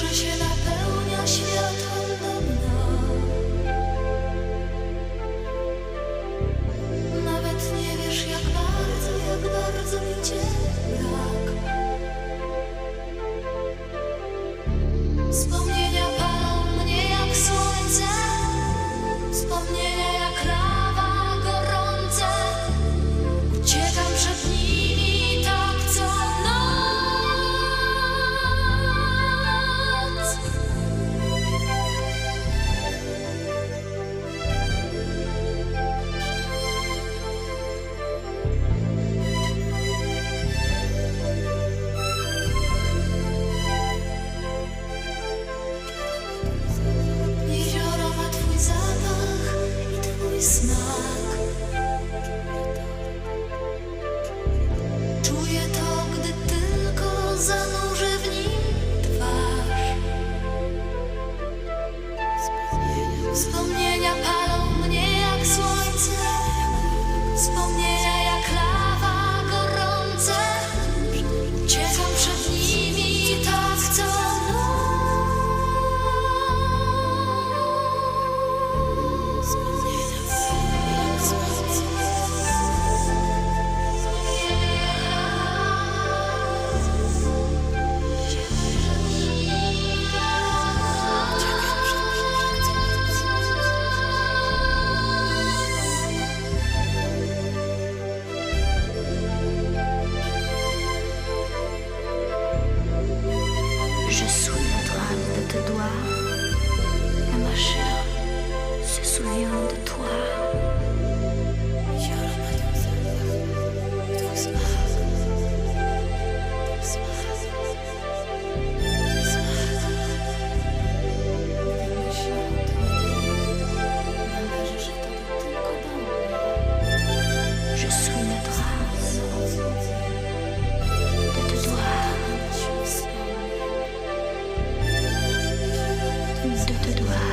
duszy się napełnia światłem dna. Nawet nie wiesz jak bardzo, jak bardzo mi cię Je suis en train de te doigts, et ma chair se souvient de je te dois.